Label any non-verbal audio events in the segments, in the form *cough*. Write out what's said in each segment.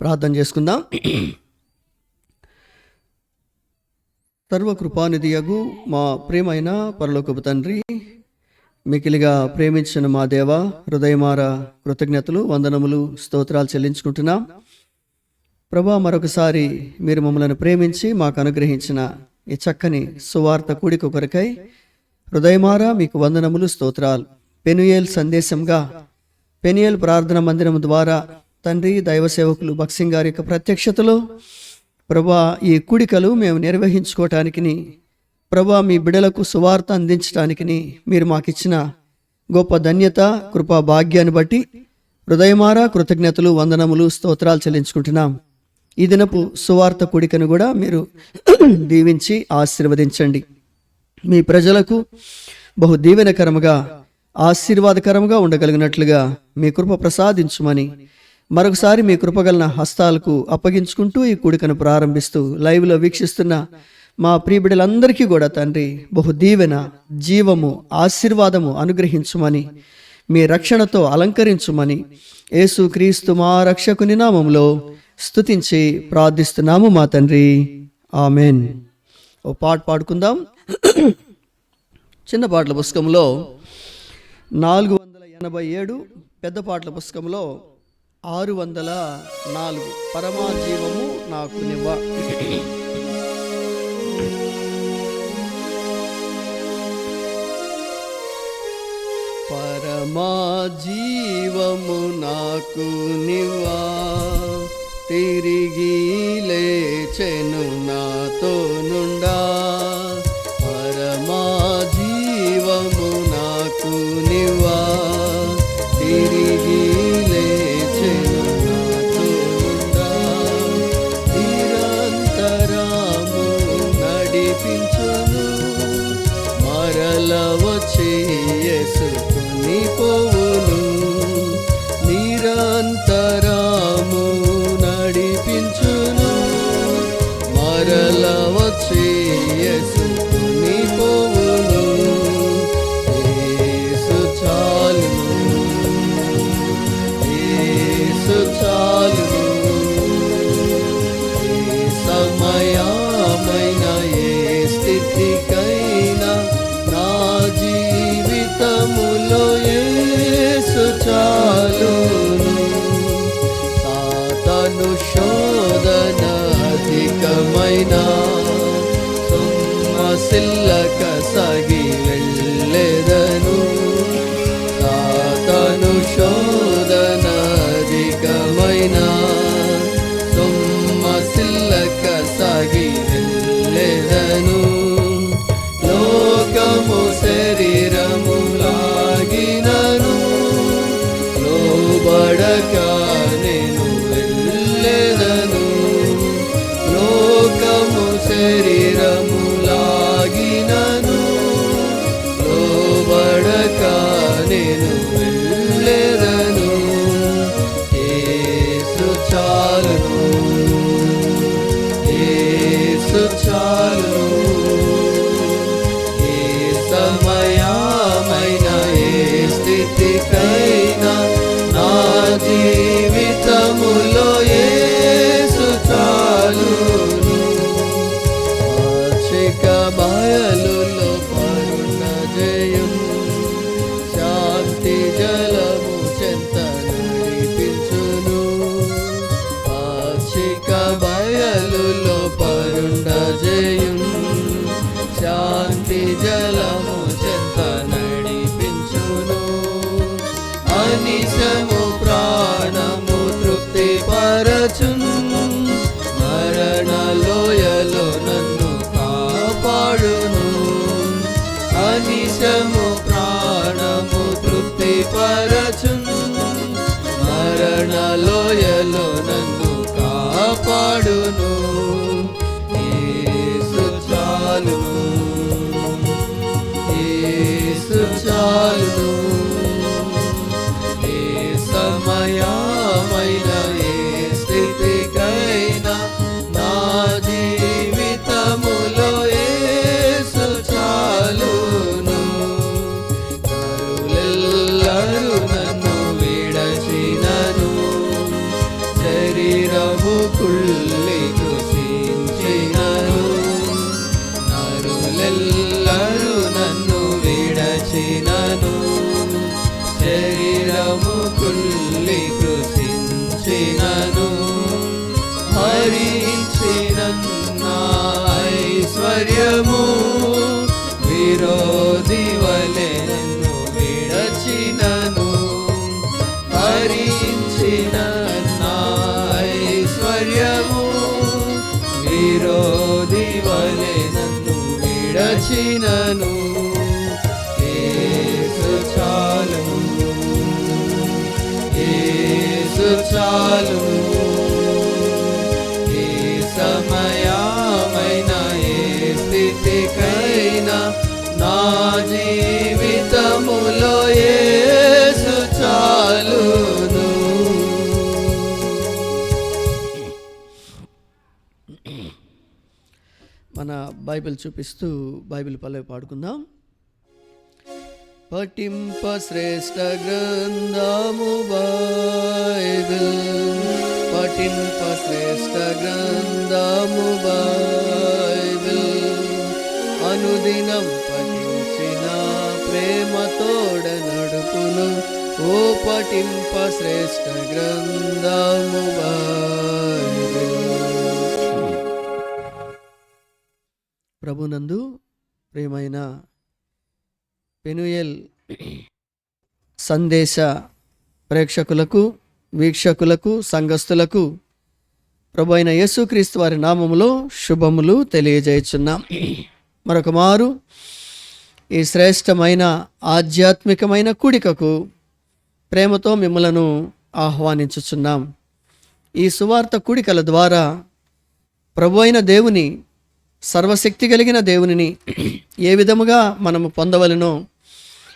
ప్రార్థన చేసుకుందాం. సర్వకృపానిధియగు మా ప్రేమైన పరలోకపు తండ్రి మికిలిగా ప్రేమించిన మా దేవ హృదయమార కృతజ్ఞతలు వందనములు స్తోత్రాలు చెల్లించుకుంటున్నాం. ప్రభా మరొకసారి మీరు మమ్మల్ని ప్రేమించి మాకు అనుగ్రహించిన ఈ చక్కని సువార్త కూడిక కొరకై హృదయమార మీకు వందనములు స్తోత్రాలు. పెనుయేల్ సందేశంగా పెనుయేల్ ప్రార్థన మందిరం ద్వారా తండ్రి దైవ సేవకులు భక్సింగ్ గారి యొక్క ప్రత్యక్షతలో ప్రభా ఈ కూడికలు మేము నిర్వహించుకోవటానికి ప్రభా మీ బిడలకు సువార్త అందించడానికి మీరు మాకిచ్చిన గొప్ప ధన్యత కృపా భాగ్యాన్ని బట్టి హృదయమారా కృతజ్ఞతలు వందనములు స్తోత్రాలు చెల్లించుకుంటున్నాం. ఈ దినపు సువార్త కూడికను కూడా మీరు *clears throat* దీవించి ఆశీర్వదించండి. మీ ప్రజలకు బహు దీవెనకరముగా ఆశీర్వాదకరముగా ఉండగలిగినట్లుగా మీ కృప ప్రసాదించుమని మరొకసారి మీ కృపగలన హస్తాలకు అప్పగించుకుంటూ ఈ కూడికను ప్రారంభిస్తూ లైవ్లో వీక్షిస్తున్న మా ప్రియబిడలందరికీ కూడా తండ్రి బహు దీవెన జీవము ఆశీర్వాదము అనుగ్రహించుమని మీ రక్షణతో అలంకరించుమని యేసు క్రీస్తు మా రక్షకుని నామంలో స్తుతించి ప్రార్థిస్తున్నాము మా తండ్రి. ఆమెన్. ఓ పాట పాడుకుందాం. చిన్న పాటల పుస్తకంలో నాలుగు వందల ఎనభై ఏడు పెద్ద పాటల పుస్తకంలో ఆరు వందల నాలుగు. పరమాజీవము నాకు నివ్వ. పరమాజీవము నాకు నివా తిరిగి లేచెను శరీరములాగినను లోబడక నేను నిజము ప్రాణము తృప్తి పరచును మరణ లోయలో నన్ను కాపాడును. అనిశము ప్రాణము తృప్తి పరచును మరణ లోయలో నన్ను కాపాడును. యేసు చాలును చాలును నా జీవితములో యేసు చాలును. మన బైబిల్ చూపిస్తూ బైబిల్ పల్లవి పాడుకుందాం. పఠింప శ్రేష్ఠ గ్రంథము బైబిల్. పఠింప శ్రేష్ఠ గ్రంథము బైబిల్. అనుదినం ప్రేమతోడ నడుపును. ఓ పఠింప శ్రేష్ఠ గ్రంథము ప్రభునందు ప్రేమైన పెనుయల్ సందేశ ప్రేక్షకులకు వీక్షకులకు సంఘస్థులకు ప్రభు అయిన యేసుక్రీస్తు వారి నామములో శుభములు తెలియజేయుచున్నాం. మరొక మారు ఈ శ్రేష్టమైన ఆధ్యాత్మికమైన కూడికకు ప్రేమతో మిమ్మలను ఆహ్వానించుచున్నాం. ఈ సువార్త కూడికల ద్వారా ప్రభు అయిన దేవుని సర్వశక్తి కలిగిన దేవునిని ఏ విధముగా మనము పొందవలనో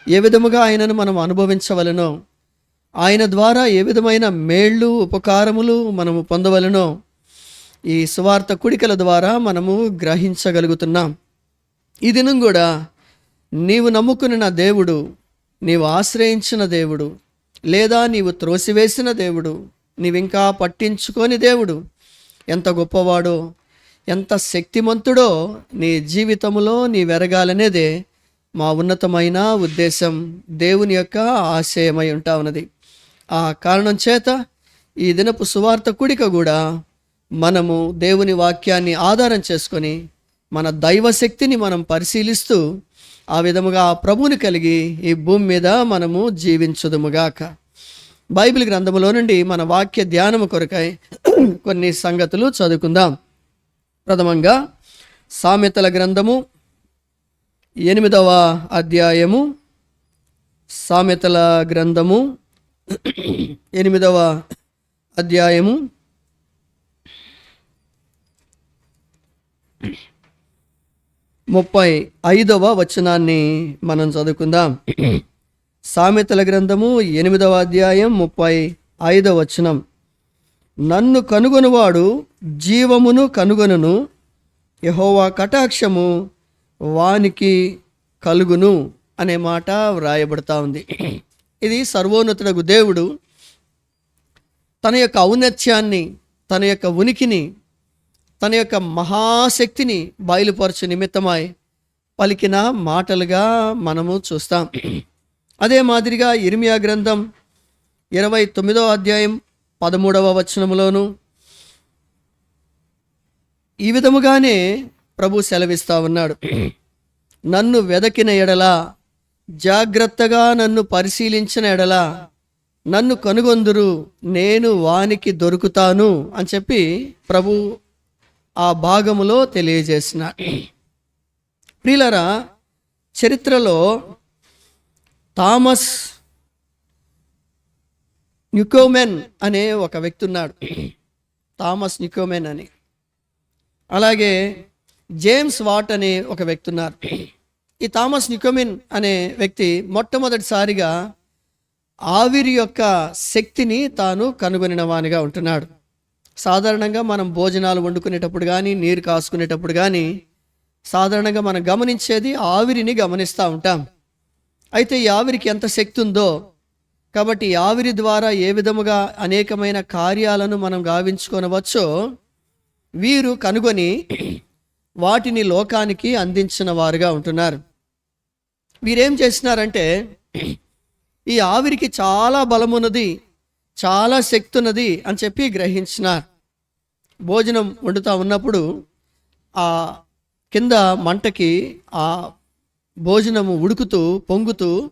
ఏ విధముగా ఆయనను మనం అనుభవించవలనో ఆయన ద్వారా ఏ విధమైన మేళ్ళు ఉపకారములు మనము పొందవలనో ఈ సువార్త కుడికల ద్వారా మనము గ్రహించగలుగుతున్నాం. ఈ దినం కూడా నీవు నమ్ముకుని నా దేవుడు నీవు ఆశ్రయించిన దేవుడు లేదా నీవు త్రోసివేసిన దేవుడు నీవింకా పట్టించుకోని దేవుడు ఎంత గొప్పవాడో ఎంత శక్తిమంతుడో నీ జీవితంలో నీ వెరగాలనేదే మా ఉన్నతమైన ఉద్దేశం దేవుని యొక్క ఆశయమై ఉంటా ఉన్నది. ఆ కారణం చేత ఈ దినపు సువార్త కుడిక కూడా మనము దేవుని వాక్యాన్ని ఆధారం చేసుకొని మన దైవశక్తిని మనం పరిశీలిస్తూ ఆ విధముగా ఆ ప్రభువుని కలిగి ఈ భూమి మీద మనము జీవించదుముగాక. బైబిల్ గ్రంథములో నుండి మన వాక్య ధ్యానము కొరకై *clears throat* కొన్ని సంగతులు చదువుకుందాం. ప్రథమంగా సామెతల గ్రంథము ఎనిమిదవ అధ్యాయము సామెతల గ్రంథము *clears throat* ఎనిమిదవ అధ్యాయము ముప్పై ఐదవ వచనాన్ని మనం చదువుకుందాం. సామెతల గ్రంథము ఎనిమిదవ అధ్యాయం ముప్పై ఐదవ వచనం. నన్ను కనుగొనువాడు జీవమును కనుగొనును యహోవా కటాక్షము వానికి కలుగును అనే మాట వ్రాయబడతా ఉంది. ఇది సర్వోన్నతుడకు దేవుడు తన యొక్క ఔన్నత్యాన్ని తన యొక్క ఉనికిని తన యొక్క మహాశక్తిని బయలుపరచు నిమిత్తమై పలికిన మాటలుగా మనము చూస్తాం. అదే మాదిరిగా ఇర్మియా గ్రంథం ఇరవై తొమ్మిదవ అధ్యాయం పదమూడవ వచనములోను ఈ విధముగానే ప్రభు సెలవిస్తా ఉన్నాడు. నన్ను వెదకిన ఎడల జాగ్రత్తగా నన్ను పరిశీలించిన ఎడల నన్ను కనుగొందురు నేను వానికి దొరుకుతాను అని చెప్పి ప్రభు ఆ భాగములో తెలియజేసిన. ప్రియులరా చరిత్రలో థామస్ న్యూకోమెన్ అనే ఒక వ్యక్తి ఉన్నాడు థామస్ న్యూకోమెన్ అని. అలాగే జేమ్స్ వాట్ అనే ఒక వ్యక్తి ఉన్నారు ఈ థామస్ న్యూకోమెన్ అనే వ్యక్తి మొట్టమొదటిసారిగా ఆవిరి యొక్క శక్తిని తాను కనుగొనిన వానిగా ఉంటున్నాడు. సాధారణంగా మనం భోజనాలు వండుకునేటప్పుడు కానీ నీరు కాసుకునేటప్పుడు కానీ సాధారణంగా మనం గమనించేది ఆవిరిని గమనిస్తూ ఉంటాం. అయితే ఈ ఆవిరికి ఎంత శక్తి ఉందో కాబట్టి ఆవిరి ద్వారా ఏ విధముగా అనేకమైన కార్యాలను మనం గావించుకొనవచ్చో వీరు కనుగొని వాటిని లోకానికి అందించిన వారుగా ఉంటున్నారు. వీరేం చేసినారంటే ఈ ఆవిరికి చాలా బలమున్నది చాలా శక్తి ఉన్నది అని చెప్పి గ్రహించినారు. భోజనం వండుతా ఉన్నప్పుడు ఆ కింద మంటకి ఆ భోజనము ఉడుకుతూ పొంగుతూ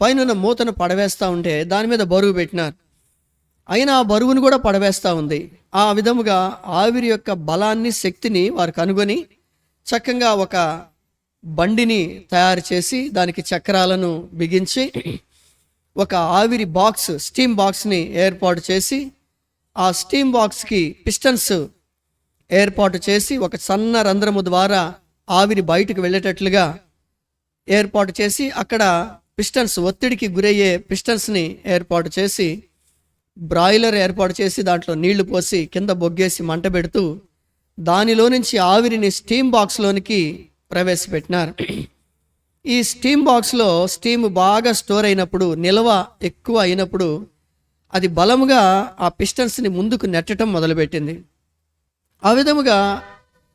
పైన మూతను పడవేస్తూ ఉంటే దాని మీద బరువు పెట్టినారు. అయినా ఆ బరువును కూడా పడవేస్తూ ఉంది. ఆ విధముగా ఆవిరి యొక్క బలాన్ని శక్తిని వారు కనుగొని చక్కగా ఒక బండిని తయారు చేసి దానికి చక్రాలను బిగించి ఒక ఆవిరి బాక్స్ స్టీమ్ బాక్స్ని ఏర్పాటు చేసి ఆ స్టీమ్ బాక్స్కి పిస్టన్స్ ఏర్పాటు చేసి ఒక సన్న రంధ్రము ద్వారా ఆవిరి బయటకు వెళ్ళేటట్లుగా ఏర్పాటు చేసి అక్కడ పిస్టన్స్ ఒత్తిడికి గురయ్యే పిస్టన్స్ని ఏర్పాటు చేసి బ్రాయిలర్ ఏర్పాటు చేసి దాంట్లో నీళ్ళు పోసి కింద బొగ్గేసి మంట పెడుతూ దానిలో నుంచి ఆవిరిని స్టీమ్ బాక్స్లోనికి ప్రవేశపెట్టినారు. ఈ స్టీమ్ బాక్స్లో స్టీమ్ బాగా స్టోర్ అయినప్పుడు నిల్వ ఎక్కువ అయినప్పుడు అది బలముగా ఆ పిస్టన్స్ని ముందుకు నెట్టడం మొదలుపెట్టింది. ఆ విధముగా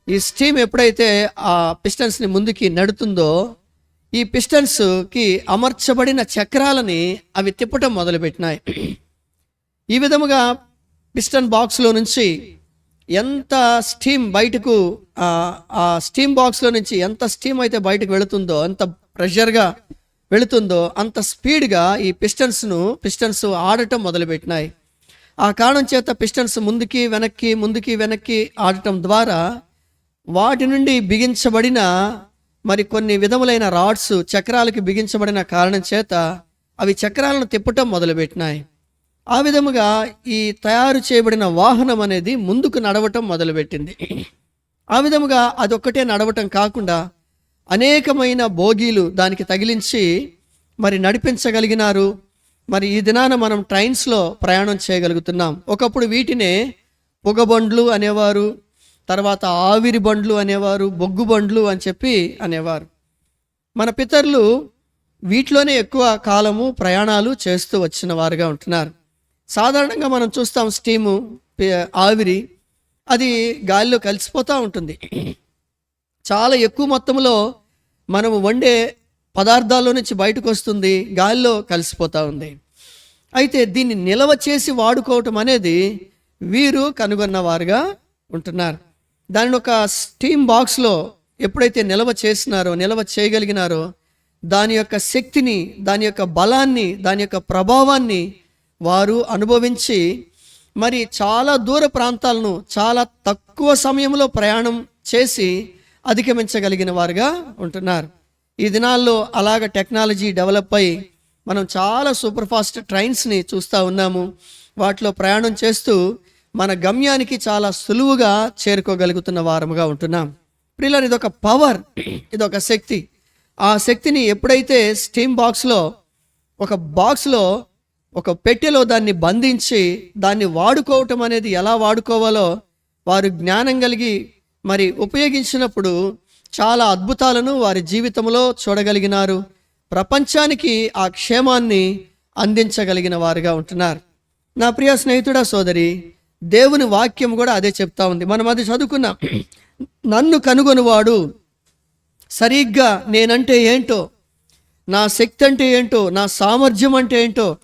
ఈ స్టీమ్ ఎప్పుడైతే ఆ పిస్టన్స్ని ముందుకి నడుతుందో ఈ పిస్టన్స్కి అమర్చబడిన చక్రాలని అవి తిప్పటం మొదలుపెట్టినాయి. ఈ విధముగా పిస్టన్ బాక్స్లో నుంచి ఎంత స్టీమ్ బయటకు ఆ, స్టీమ్ బాక్స్లో నుంచి ఎంత స్టీమ్ అయితే బయటకు వెళుతుందో ఎంత ప్రెషర్గా వెళుతుందో అంత స్పీడ్గా ఈ పిస్టన్స్ను పిస్టన్స్ ఆడటం మొదలుపెట్టినాయి. ఆ కారణం చేత పిస్టన్స్ ముందుకి వెనక్కి ముందుకి వెనక్కి ఆడటం ద్వారా వాటి నుండి బిగించబడిన మరి కొన్ని విధములైన రాడ్స్ చక్రాలకి బిగించబడిన కారణం చేత అవి చక్రాలను తిప్పటం మొదలుపెట్టినాయి. ఆ విధముగా ఈ తయారు చేయబడిన వాహనం అనేది ముందుకు నడవటం మొదలుపెట్టింది. ఆ విధముగా అదొక్కటే నడవటం కాకుండా అనేకమైన బోగీలు దానికి తగిలించి మరి నడిపించగలిగినారు. మరి ఈ దినాన మనం ట్రైన్స్లో ప్రయాణం చేయగలుగుతున్నాం. ఒకప్పుడు వీటినే పొగబండ్లు అనేవారు తర్వాత ఆవిరి బండ్లు అనేవారు బొగ్గు బండ్లు అని చెప్పి అనేవారు. మన పితరులు వీటిలోనే ఎక్కువ కాలము ప్రయాణాలు చేస్తూ వచ్చిన వారుగా ఉంటున్నారు. సాధారణంగా మనం చూస్తాం స్టీము ఆవిరి అది గాలిలో కలిసిపోతూ ఉంటుంది. చాలా ఎక్కువ మొత్తంలో మనము వండే పదార్థాల్లో నుంచి బయటకు వస్తుంది గాలిలో కలిసిపోతూ ఉంది. అయితే దీన్ని నిల్వ చేసి వాడుకోవటం అనేది వీరు కనుగొన్నవారుగా ఉంటున్నారు. దానిని ఒక స్టీమ్ బాక్స్లో ఎప్పుడైతే నిల్వ చేసినారో నిల్వ చేయగలిగినారో దాని యొక్క శక్తిని దాని యొక్క బలాన్ని దాని యొక్క ప్రభావాన్ని వారు అనుభవించి మరి చాలా దూర ప్రాంతాలను చాలా తక్కువ సమయంలో ప్రయాణం చేసి అధిగమించగలిగిన వారుగా ఉంటున్నారు. ఈ దినాల్లో అలాగ టెక్నాలజీ డెవలప్ అయ్యి మనం చాలా సూపర్ ఫాస్ట్ ట్రైన్స్ని చూస్తూ ఉన్నాము. వాటిలో ప్రయాణం చేస్తూ మన గమ్యానికి చాలా సులువుగా చేరుకోగలుగుతున్న వారముగా ఉంటున్నాం. ప్రియులారు ఇదొక పవర్ ఇదొక శక్తి. ఆ శక్తిని ఎప్పుడైతే స్టీమ్ బాక్స్లో ఒక బాక్స్లో ఒక పెట్టెలో దాన్ని బంధించి దాన్ని వాడుకోవటం అనేది ఎలా వాడుకోవాలో వారు జ్ఞానం కలిగి మరి ఉపయోగించినప్పుడు చాలా అద్భుతాలను వారి జీవితంలో చూడగలిగినారు. ప్రపంచానికి ఆ క్షేమాన్ని అందించగలిగిన వారుగా ఉంటున్నారు. నా ప్రియ స్నేహితుడా సోదరి దేవుని వాక్యం కూడా అదే చెప్తా ఉంది. మనం అది చదువుకున్నాం. నన్ను కనుగొనువాడు సరిగ్గా నేనంటే ఏంటో నా శక్తి అంటే ఏంటో నా సామర్థ్యం అంటే ఏంటో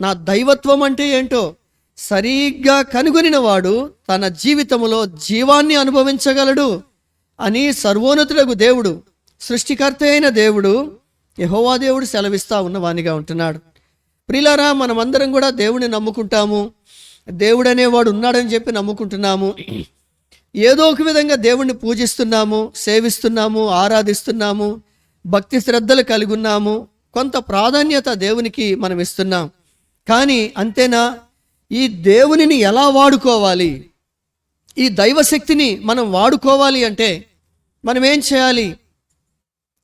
నా దైవత్వం అంటే ఏంటో సరిగ్గా కనుగొనినవాడు తన జీవితంలో జీవాన్ని అనుభవించగలడు అని సర్వోన్నతులకు దేవుడు సృష్టికర్త అయిన దేవుడు యహోవా దేవుడు సెలవిస్తా ఉన్నవానిగా ఉంటున్నాడు. ప్రిలారా మనమందరం కూడా దేవుడిని నమ్ముకుంటాము. దేవుడు అనేవాడు ఉన్నాడని చెప్పి నమ్ముకుంటున్నాము. ఏదో ఒక విధంగా దేవుణ్ణి పూజిస్తున్నాము సేవిస్తున్నాము ఆరాధిస్తున్నాము భక్తి శ్రద్ధలు కలిగి ఉన్నాము. కొంత ప్రాధాన్యత దేవునికి మనం ఇస్తున్నాం కానీ అంతేనా? ఈ దేవునిని ఎలా వాడుకోవాలి? ఈ దైవశక్తిని మనం వాడుకోవాలి అంటే మనం ఏం చేయాలి?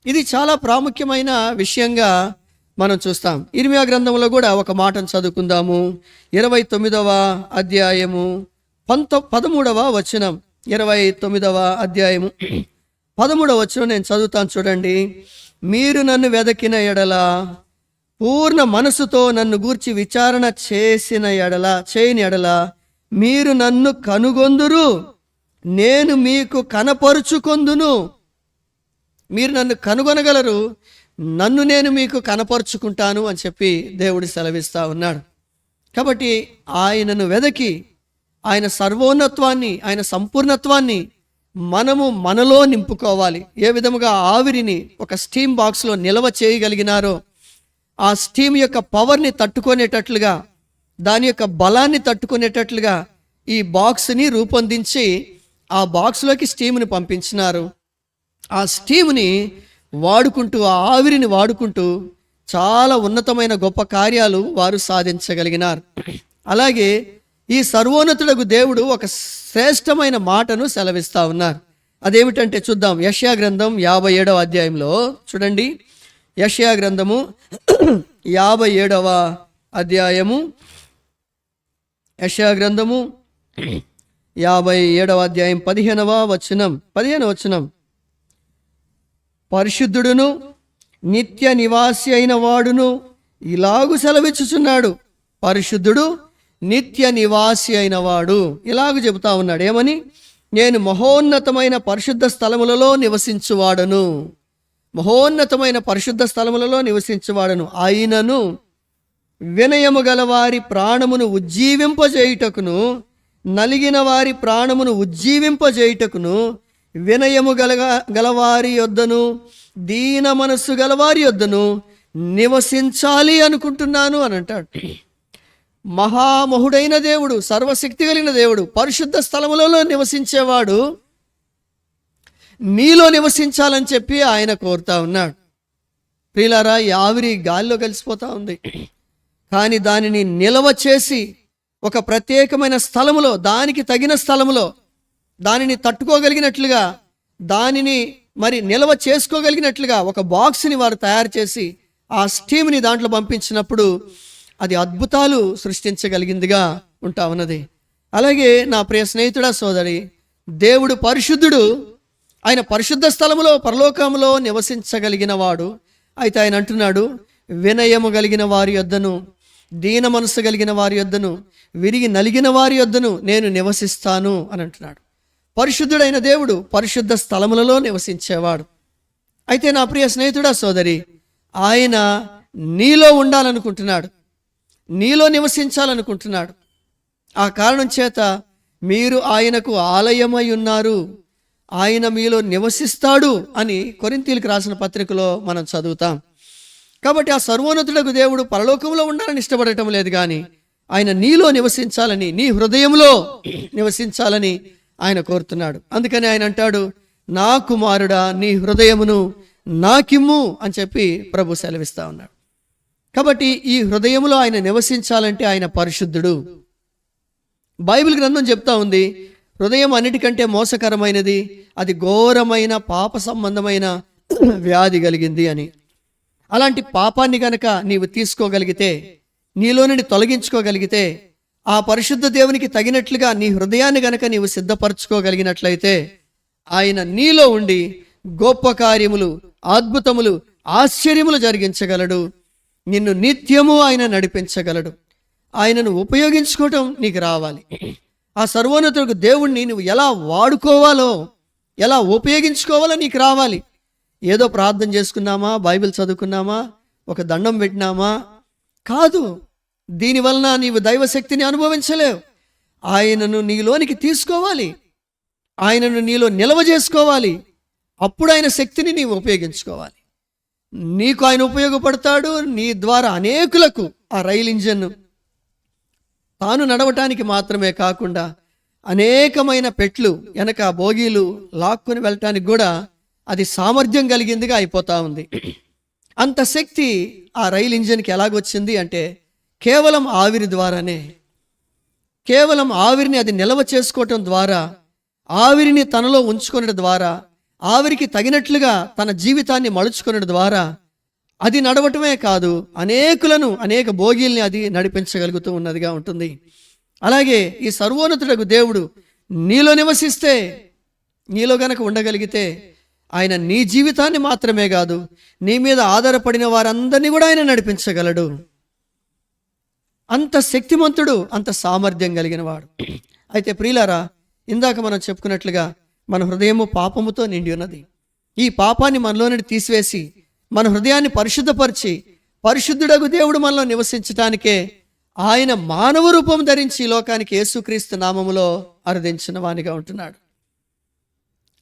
ఇది చాలా ప్రాముఖ్యమైన విషయంగా మనం చూస్తాం. ఇర్మియా గ్రంథంలో కూడా ఒక మాటను చదువుకుందాము. ఇరవై తొమ్మిదవ అధ్యాయము పంతొ పదమూడవ వచనం. ఇరవై తొమ్మిదవ అధ్యాయము పదమూడవ వచనం నేను చదువుతాను చూడండి. మీరు నన్ను వెదకిన ఎడల పూర్ణ మనసుతో నన్ను గూర్చి విచారణ చేసిన ఎడల చేయని ఎడల మీరు నన్ను కనుగొందురు నేను మీకు కనపరుచుకొందును. మీరు నన్ను కనుగొనగలరు నన్ను నేను మీకు కనపరుచుకుంటాను అని చెప్పి దేవుడు సెలవిస్తూ ఉన్నాడు. కాబట్టి ఆయనను వెదకి ఆయన సర్వోన్నత్వాన్ని ఆయన సంపూర్ణత్వాన్ని మనము మనలో నింపుకోవాలి. ఏ విధముగా ఆవిరిని ఒక స్టీమ్ బాక్స్లో నిల్వ చేయగలిగినారో ఆ స్టీమ్ యొక్క పవర్ని తట్టుకునేటట్లుగా దాని యొక్క బలాన్ని తట్టుకునేటట్లుగా ఈ బాక్స్ని రూపొందించి ఆ బాక్స్లోకి స్టీమ్ని పంపించినారు. ఆ స్టీమ్ని వాడుకుంటూ ఆ ఆవిరిని వాడుకుంటూ చాలా ఉన్నతమైన గొప్ప కార్యాలు వారు సాధించగలిగినారు. అలాగే ఈ సర్వోన్నతుడకు దేవుడు ఒక శ్రేష్టమైన మాటను సెలవిస్తా ఉన్నారు. అదేమిటంటే చూద్దాం యష్యా గ్రంథం యాభై ఏడవ అధ్యాయంలో చూడండి. యషయా గ్రంథము యాభై ఏడవ అధ్యాయము. యషయా గ్రంథము యాభై ఏడవ అధ్యాయం పదిహేనవ వచనం. పదిహేను వచనం. పరిశుద్ధుడును నిత్య నివాసి అయిన వాడును ఇలాగు సెలవిచ్చుచున్నాడు. పరిశుద్ధుడు నిత్య నివాసి అయిన వాడు. ఇలాగు చెబుతా ఉన్నాడు. ఏమని? నేను మహోన్నతమైన పరిశుద్ధ స్థలములలో నివసించువాడను. మహోన్నతమైన పరిశుద్ధ స్థలములలో నివసించేవాడను. ఆయనను వినయము గలవారి ప్రాణమును ఉజ్జీవింపజేయుటకును నలిగిన వారి ప్రాణమును ఉజ్జీవింపజేయుటకును వినయము గలగా గలవారి యొద్దను దీన మనస్సు గలవారి యొద్దను నివసించాలి అనుకుంటున్నాను అని అంటాడు. మహామహుడైన దేవుడు సర్వశక్తి కలిగిన దేవుడు పరిశుద్ధ స్థలములలో నివసించేవాడు నీలో నివసించాలని చెప్పి ఆయన కోరుతా ఉన్నాడు. ప్రియులారా ఈ ఆవిరి గాలిలో కలిసిపోతా ఉంది. కానీ దానిని నిలవ చేసి ఒక ప్రత్యేకమైన స్థలములో దానికి తగిన స్థలములో దానిని తట్టుకోగలిగినట్లుగా దానిని మరి నిల్వ చేసుకోగలిగినట్లుగా ఒక బాక్స్ని వారు తయారు చేసి ఆ స్టీమ్ని దాంట్లో పంపించినప్పుడు అది అద్భుతాలు సృష్టించగలిగిందిగా ఉంటా ఉన్నది. అలాగే నా ప్రియ స్నేహితుడా సోదరి దేవుడు పరిశుద్ధుడు ఆయన పరిశుద్ధ స్థలములో పరలోకములో నివసించగలిగిన వాడు. అయితే ఆయన అంటున్నాడు వినయము కలిగిన వారి యొద్దను దీన మనసు కలిగిన వారి యొద్దను విరిగి నలిగిన వారి యొద్దను నేను నివసిస్తాను అని అంటున్నాడు. పరిశుద్ధుడైన దేవుడు పరిశుద్ధ స్థలములలో నివసించేవాడు. అయితే నా ప్రియ స్నేహితుడా సోదరి ఆయన నీలో ఉండాలనుకుంటున్నాడు. నీలో నివసించాలనుకుంటున్నాడు. ఆ కారణం చేత మీరు ఆయనకు ఆలయమై ఉన్నారు. ఆయన మీలో నివసిస్తాడు అని కొరింతీలకు రాసిన పత్రికలో మనం చదువుతాం. కాబట్టి ఆ సర్వోన్నతులకు దేవుడు పరలోకంలో ఉండాలని ఇష్టపడటం లేదు కానీ ఆయన నీలో నివసించాలని నీ హృదయంలో నివసించాలని ఆయన కోరుతున్నాడు. అందుకని ఆయన అంటాడు నా కుమారుడా నీ హృదయమును నాకిమ్ము అని చెప్పి ప్రభు సెలవిస్తా ఉన్నాడు. కాబట్టి ఈ హృదయంలో ఆయన నివసించాలంటే ఆయన పరిశుద్ధుడు. బైబిల్ గ్రంథం చెప్తా ఉంది హృదయం అన్నిటికంటే మోసకరమైనది అది ఘోరమైన పాప సంబంధమైన *clears throat* వ్యాధి కలిగింది అని. అలాంటి పాపాన్ని గనక నీవు తీసుకోగలిగితే నీలో నుండి తొలగించుకోగలిగితే ఆ పరిశుద్ధ దేవునికి తగినట్లుగా నీ హృదయాన్ని గనక నీవు సిద్ధపరచుకోగలిగినట్లయితే ఆయన నీలో ఉండి గొప్ప కార్యములు అద్భుతములు ఆశ్చర్యములు జరిగించగలడు. నిన్ను నిత్యము ఆయన నడిపించగలడు. ఆయనను ఉపయోగించుకోవటం నీకు రావాలి. ఆ సర్వోన్నతుడికి దేవుణ్ణి నువ్వు ఎలా వాడుకోవాలో ఎలా ఉపయోగించుకోవాలో నీకు రావాలి. ఏదో ప్రార్థన చేసుకున్నామా బైబిల్ చదువుకున్నామా ఒక దండం పెట్టినామా? కాదు దీనివలన నీవు దైవశక్తిని అనుభవించలేవు. ఆయనను నీలోనికి తీసుకోవాలి. ఆయనను నీలో నిల్వ చేసుకోవాలి. అప్పుడు ఆయన శక్తిని నీవు ఉపయోగించుకోవాలి. నీకు ఆయన ఉపయోగపడతాడు నీ ద్వారా అనేకులకు ఆ రైల్ ఇంజన్ తాను నడవటానికి మాత్రమే కాకుండా అనేకమైన పెట్లు వెనక బోగీలు లాక్కుని వెళ్ళటానికి కూడా అది సామర్థ్యం కలిగిందిగా అయిపోతా ఉంది. అంత శక్తి ఆ రైలు ఇంజన్కి ఎలాగొచ్చింది అంటే కేవలం ఆవిరి ద్వారానే. కేవలం ఆవిరిని అది నిల్వ చేసుకోవటం ద్వారా ఆవిరిని తనలో ఉంచుకునే ద్వారా ఆవిరికి తగినట్లుగా తన జీవితాన్ని మలుచుకునే ద్వారా అది నడవటమే కాదు అనేకులను అనేక భోగిల్ని అది నడిపించగలుగుతూ ఉన్నదిగా ఉంటుంది. అలాగే ఈ సర్వోన్నతుడకు దేవుడు నీలో నివసిస్తే నీలో గనక ఉండగలిగితే ఆయన నీ జీవితాన్ని మాత్రమే కాదు నీ మీద ఆధారపడిన వారందరినీ కూడా ఆయన నడిపించగలడు. అంత శక్తిమంతుడు అంత సామర్థ్యం కలిగిన వాడు అయితే ప్రియులారా ఇందాక మనం చెప్పుకున్నట్లుగా మన హృదయము పాపముతో నిండి ఉన్నది. ఈ పాపాన్ని మనలో నుండి తీసివేసి మన హృదయాన్ని పరిశుద్ధపరిచి పరిశుద్ధుడగు దేవుడు మనలో నివసించటానికే ఆయన మానవ రూపం ధరించి ఈ లోకానికి యేసుక్రీస్తు నామములో అరుదించిన వానిగా ఉంటున్నాడు.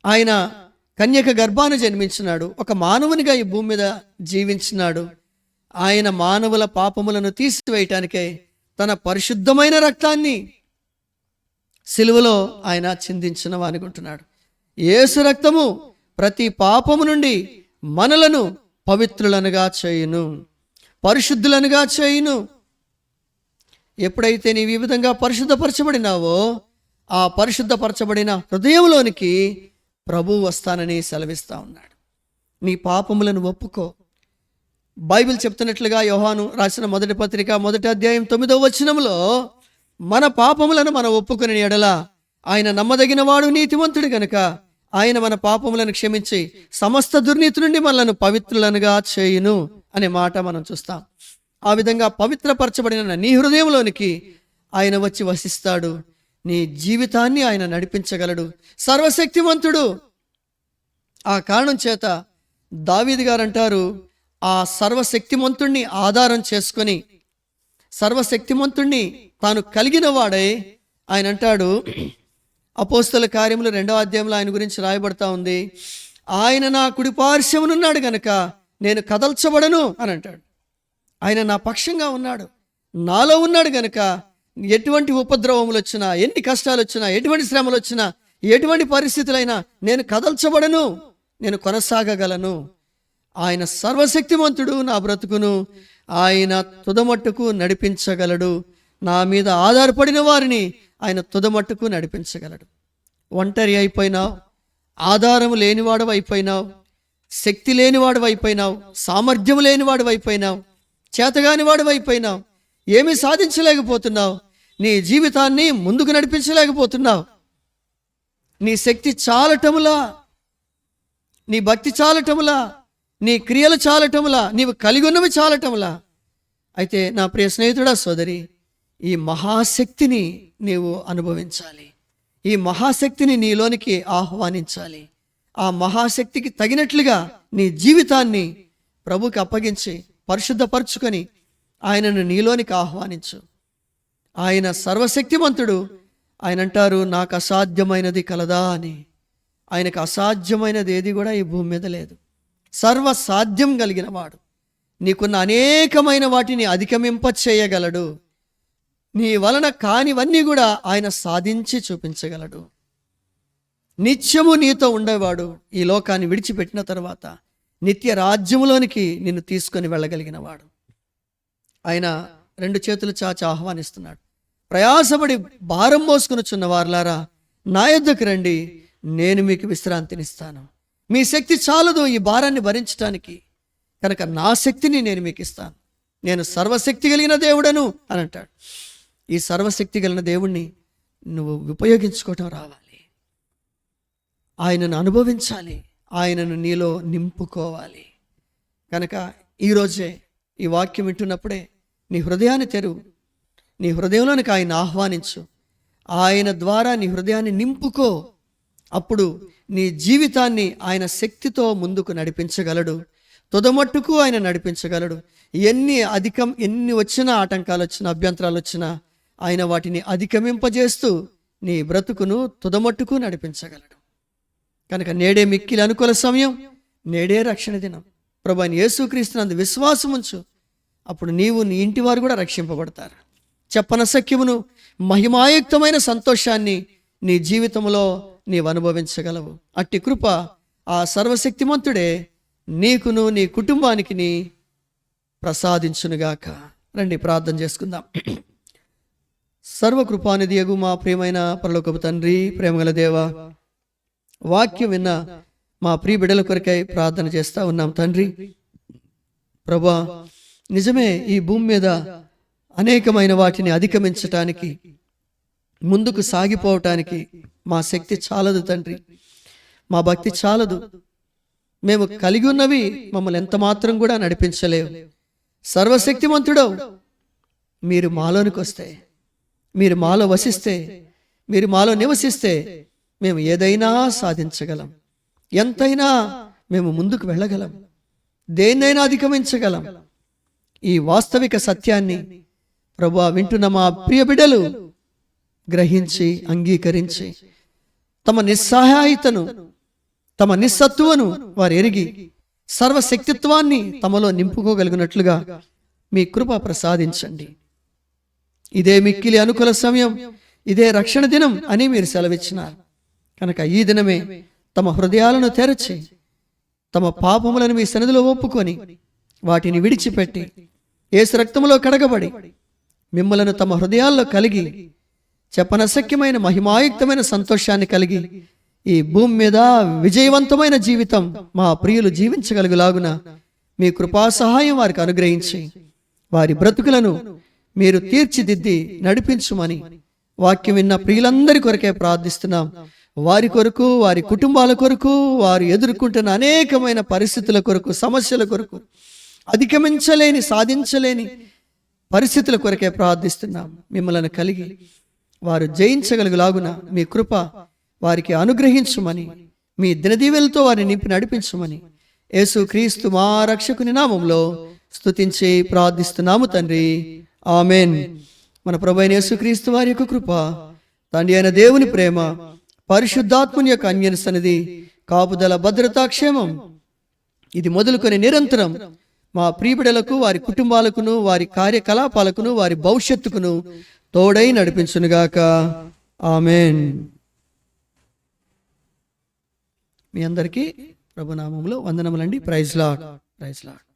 ఆయన కన్యక గర్భాన్ని జన్మించినాడు. ఒక మానవునిగా ఈ భూమి మీద జీవించినాడు. ఆయన మానవుల పాపములను తీసివేయటానికై తన పరిశుద్ధమైన రక్తాన్ని సిలువలో ఆయన చిందించిన ఉంటున్నాడు. ఏసు రక్తము ప్రతి పాపము నుండి మనలను పవిత్రులనుగా చేయును పరిశుద్ధులనుగా చేయును. ఎప్పుడైతే నీవు ఈ విధంగా పరిశుద్ధపరచబడినావో ఆ పరిశుద్ధపరచబడిన హృదయంలోనికి ప్రభు వస్తానని సెలవిస్తా ఉన్నాడు. నీ పాపములను ఒప్పుకో. బైబిల్ చెప్తున్నట్లుగా యోహాను రాసిన మొదటి పత్రిక మొదటి అధ్యాయం తొమ్మిదో వచనంలో మన పాపములను మనం ఒప్పుకుని ఎడల ఆయన నమ్మదగిన వాడు నీతివంతుడు గనుక. ఆయన మన పాపములను క్షమించి సమస్త దుర్నీతి నుండి మనలను పవిత్రులనుగా చేయును అనే మాట మనం చూస్తాం. ఆ విధంగా పవిత్రపరచబడిన నీ హృదయంలోనికి ఆయన వచ్చి వసిస్తాడు. నీ జీవితాన్ని ఆయన నడిపించగలడు. సర్వశక్తివంతుడు. ఆ కారణం చేత దావీది గారు అంటారు ఆ సర్వశక్తిమంతుణ్ణి ఆధారం చేసుకొని సర్వశక్తిమంతుణ్ణి తాను కలిగిన వాడై ఆయన అంటాడు అపోస్తల కార్యములు రెండవ అధ్యాయంలో ఆయన గురించి రాయబడతా ఉంది. ఆయన నా కుడిపార్శ్వమునున్నాడు గనక నేను కదల్చబడను అని అంటాడు. ఆయన నా పక్షంగా ఉన్నాడు. నాలో ఉన్నాడు గనక ఎటువంటి ఉపద్రవములు వచ్చినా ఎన్ని కష్టాలు వచ్చినా ఎటువంటి శ్రమలు వచ్చినా ఎటువంటి పరిస్థితులైనా నేను కదల్చబడను నేను కొనసాగగలను. ఆయన సర్వశక్తిమంతుడు నా బ్రతుకును ఆయన తుదమట్టుకు నడిపించగలడు. నా మీద ఆధారపడిన వారిని ఆయన తుదమట్టుకు నడిపించగలడు. ఒంటరి అయిపోయినావు ఆధారం లేనివాడు అయిపోయినావు శక్తి లేనివాడు అయిపోయినావు సామర్థ్యం లేనివాడు అయిపోయినావు చేతగాని వాడు అయిపోయినావు ఏమీ సాధించలేకపోతున్నావు నీ జీవితాన్ని ముందుకు నడిపించలేకపోతున్నావు. నీ శక్తి చాలటములా నీ భక్తి చాలటములా నీ క్రియలు చాలటములా నీవు కలిగి ఉన్నవి చాలటములా. అయితే నా ప్రియ స్నేహితుడా సోదరి ఈ మహాశక్తిని నీవు అనుభవించాలి. ఈ మహాశక్తిని నీలోనికి ఆహ్వానించాలి. ఆ మహాశక్తికి తగినట్లుగా నీ జీవితాన్ని ప్రభుకి అప్పగించి పరిశుద్ధపరచుకొని ఆయనను నీలోనికి ఆహ్వానించు. ఆయన సర్వశక్తిమంతుడు. ఆయన అంటారు నాకు అసాధ్యమైనది కలదా అని. ఆయనకు అసాధ్యమైనది ఏది కూడా ఈ భూమి మీద లేదు. సర్వసాధ్యం కలిగినవాడు కలిగిన వాడు. నీకున్న అనేకమైన వాటిని అధిగమింప చేయగలడు నీ వలన కానివన్నీ కూడా ఆయన సాధించి చూపించగలడు. నిత్యము నీతో ఉండేవాడు ఈ లోకాన్ని విడిచిపెట్టిన తర్వాత నిత్య రాజ్యములోనికి నిన్ను తీసుకొని వెళ్ళగలిగిన వాడు. ఆయన రెండు చేతులు చాచి ఆహ్వానిస్తున్నాడు. ప్రయాసపడి భారం మోసుకునిచున్న వారులారా నా యొద్దకు రండి నేను మీకు విశ్రాంతినిస్తాను. మీ శక్తి చాలదు ఈ భారాన్ని భరించడానికి కనుక నా శక్తిని నేను మీకు ఇస్తాను నేను సర్వశక్తి కలిగిన దేవుడను అని అంటాడు. ఈ సర్వశక్తి కలిగిన దేవుణ్ణి నువ్వు ఉపయోగించుకోవటం రావాలి. ఆయనను అనుభవించాలి. ఆయనను నీలో నింపుకోవాలి. కనుక ఈరోజే ఈ వాక్యం వింటున్నప్పుడే నీ హృదయాన్ని తెరువు నీ హృదయంలోనికి ఆయన ఆహ్వానించు. ఆయన ద్వారా నీ హృదయాన్ని నింపుకో. అప్పుడు నీ జీవితాన్ని ఆయన శక్తితో ముందుకు నడిపించగలడు. తుదమట్టుకు ఆయన నడిపించగలడు. ఎన్ని అధికం ఎన్ని వచ్చినా ఆటంకాలు వచ్చినా అభ్యంతరాలు వచ్చినా ఆయన వాటిని అధిగమింపజేస్తూ నీ బ్రతుకును తుదమట్టుకు నడిపించగలడు. కనుక నేడే మిక్కిలి అనుకూల సమయం నేడే రక్షణ దినం. ప్రభు ఆయన యేసుక్రీస్తునందు విశ్వాసం ఉంచు. అప్పుడు నీవు నీ ఇంటి వారు కూడా రక్షింపబడతారు. చెప్పన సఖ్యమును మహిమాయుక్తమైన సంతోషాన్ని నీ జీవితంలో నీవు అనుభవించగలవు. అట్టి కృప ఆ సర్వశక్తిమంతుడే నీకును నీ కుటుంబానికి నీ ప్రసాదించునుగాక. రండి ప్రార్థన చేసుకుందాం. సర్వకృపానిధి ఎగు మా ప్రియమైన పరలోకపు తండ్రి ప్రేమగల దేవ. వాక్యం విన్న మా ప్రియ బిడ్డల కొరకై ప్రార్థన చేస్తా ఉన్నాం తండ్రి. ప్రభా నిజమే ఈ భూమి మీద అనేకమైన వాటిని అధిగమించటానికి ముందుకు సాగిపోవటానికి మా శక్తి చాలదు తండ్రి. మా భక్తి చాలదు. మేము కలిగి ఉన్నవి మమ్మల్ని ఎంత మాత్రం కూడా నడిపించలేవు. సర్వశక్తిమంతుడవు. మీరు మాలోనికి వస్తే మీరు మాలో వసిస్తే మీరు మాలో నివసిస్తే మేము ఏదైనా సాధించగలం. ఎంతైనా మేము ముందుకు వెళ్ళగలం. దేన్నైనా అధిగమించగలం. ఈ వాస్తవిక సత్యాన్ని ప్రభు వింటున్న మా ప్రియ బిడ్డలు గ్రహించి అంగీకరించి తమ నిస్సహాయితను తమ నిస్సత్తువను వారు ఎరిగి సర్వశక్తిత్వాన్ని తమలో నింపుకోగలిగినట్లుగా మీ కృప ప్రసాదించండి. ఇదే మిక్కిలి అనుకూల సమయం ఇదే రక్షణ దినం అని మీరు సెలవిచ్చినారు. కనుక ఈ దినమే తమ హృదయాలను తెరచి తమ పాపములను మీ సన్నిధిలో ఒప్పుకొని వాటిని విడిచిపెట్టి ఏసు రక్తములో కడగబడి మిమ్మలను తమ హృదయాల్లో కలిగి చెప్పనశక్యమైన మహిమాయుక్తమైన సంతోషాన్ని కలిగి ఈ భూమి మీద విజయవంతమైన జీవితం మా ప్రియులు జీవించగలుగులాగున మీ కృపా సహాయం వారికి అనుగ్రహించి వారి బ్రతుకులను మీరు తీర్చిదిద్ది నడిపించుమని వాక్యం విన్న ప్రియులందరి కొరకే ప్రార్థిస్తున్నాం. వారి కొరకు వారి కుటుంబాల కొరకు వారు ఎదుర్కొంటున్న అనేకమైన పరిస్థితుల కొరకు సమస్యల కొరకు అధిగమించలేని సాధించలేని పరిస్థితుల కొరకే ప్రార్థిస్తున్నాం. మిమ్మల్ని కలిగి వారు జయించగలుగులాగున మీ కృప వారికి అనుగ్రహించుమని మీ దినదీవెలతో వారిని నింపి నడిపించుమని యేసు క్రీస్తు మా రక్షకుని నామంలో స్తుతించి ప్రార్థిస్తున్నాము తండ్రి. ఆమెన్. మన ప్రభు అయిన యేసుక్రీస్తు వారి యొక్క కృప తండ్రి అయిన దేవుని ప్రేమ పరిశుద్ధాత్ముని యొక్క అన్యన సన్నిధి కాపుదల భద్రతా క్షేమం. ఇది మొదలుకొని నిరంతరం మా ప్రియబిడలకు వారి కుటుంబాలకును వారి కార్యకలాపాలకును వారి భవిష్యత్తుకును తోడై నడిపించునుగాక. ఆమెన్. మీ అందరికీ ప్రభునామంలో వందనములండి. Praise lord. Praise lord.